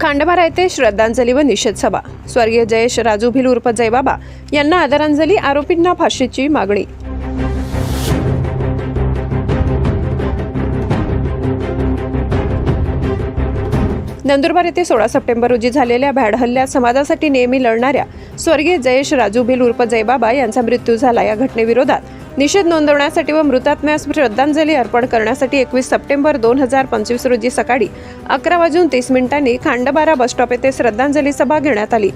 खांडबारा येथे श्रद्धांजली व निषेध सभा. स्वर्गीय जयेश राजू भिल उर्फ जयबाबा यांना आदरांजली आरोपींना फाशीची मागणी. नंदुरबार येथे सोळा सप्टेंबर रोजी झालेल्या भॅड हल्ल्यात समाजासाठी नेहमी लढणाऱ्या स्वर्गीय जयेश राजू भिल उर्फ जयबाबा यांचा मृत्यू झाला. या घटनेविरोधात निषेध नोंदवण्यासाठी व मृतात्म्यास श्रद्धांजली अर्पण करण्यासाठी एकवीस सप्टेंबर दोन हजार पंचवीस रोजी सकाळी अकरा वाजून तीस मिनिटांनी खांडबारा बसस्टॉप येथे श्रद्धांजली सभा घेण्यात आली.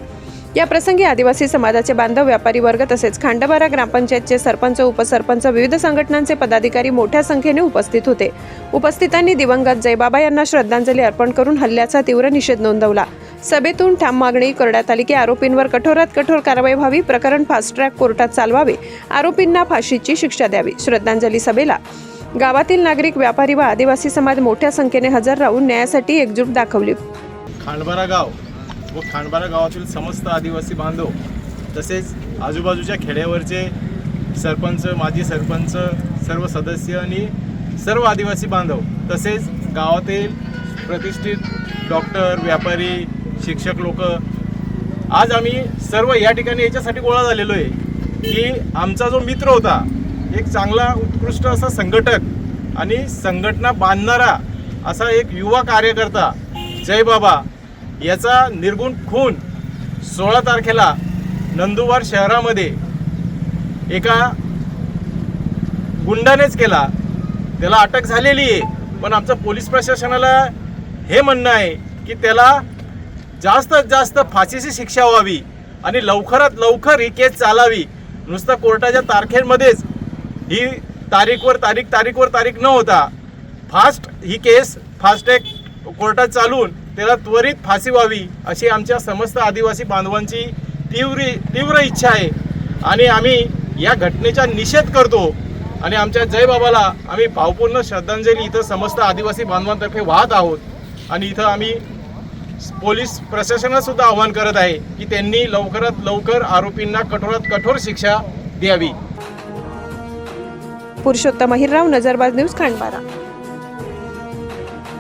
या प्रसंगी आदिवासी समाजाचे बांधव व्यापारी वर्ग तसेच खांडबारा ग्रामपंचायतचे सरपंच उपसरपंच विविध संघटनांचे पदाधिकारी मोठ्या संख्येने उपस्थित होते. उपस्थितांनी दिवंगत जयबाबा यांना श्रद्धांजली अर्पण करून हल्ल्याचा तीव्र निषेध नोंदवला. सभेतून ठाम मागणी करण्यात आली की आरोपींवर कठोरात कठोर कारवाई व्हावी प्रकरण फास्ट ट्रॅक कोर्टात चालवावे आरोपींना फाशीची शिक्षा द्यावी श्रद्धांजली सभेला. गावातील नागरिक व्यापारी व आदिवासी समाज मोठ्या संख्येने हजर राहून न्यायासाठी एकजूट दाखवली. खांडबारा गाव. व खांडबारा गावातील समस्त आदिवासी बांधव तसेच आजूबाजूच्या खेड्यावरचे सरपंच माजी सरपंच सर्व सदस्य आणि सर्व आदिवासी बांधव तसेच गावातील प्रतिष्ठित डॉक्टर व्यापारी शिक्षक लोक आज आम्ही सर्व या ठिकाणी याच्यासाठी गोळा झालेलो आहे की आमचा जो मित्र होता एक चांगला उत्कृष्ट असा संघटक आणि संघटना बांधणारा असा एक युवा कार्यकर्ता जय बाबा याचा निर्गुण खून सोळा तारखेला नंदुरबार शहरामध्ये एका गुंडानेच केला. त्याला अटक झालेली आहे पण आमचं पोलीस प्रशासनाला हे म्हणणं आहे की त्याला जास्तीत जास्त फाशीची शिक्षा व्हावी आणि लवकरात लवकर ही केस चालावी. नुसतं कोर्टाच्या तारखेमध्येच ही तारीखवर तारीख तारीखवर तारीख न होता फास्ट ही केस फास्टॅग कोर्टात चालून त्याला त्वरित फाशी व्हावी अशी आमच्या समस्त आदिवासी बांधवांची तीव्र तीव्र इच्छा आहे. आणि आम्ही या घटनेचा निषेध करतो आणि आमच्या जयबाबाला आम्ही भावपूर्ण श्रद्धांजली इथं समस्त आदिवासी बांधवांतर्फे वाहत आहोत. आणि इथं आम्ही पोलीस प्रशासनासुद्धा आवाहन करत आहे की त्यांनी लवकरात लवकर आरोपींना कठोरात कठोर शिक्षा द्यावी. पुरुषोत्तम अहिरराव नजरबाज न्यूज खांडबारा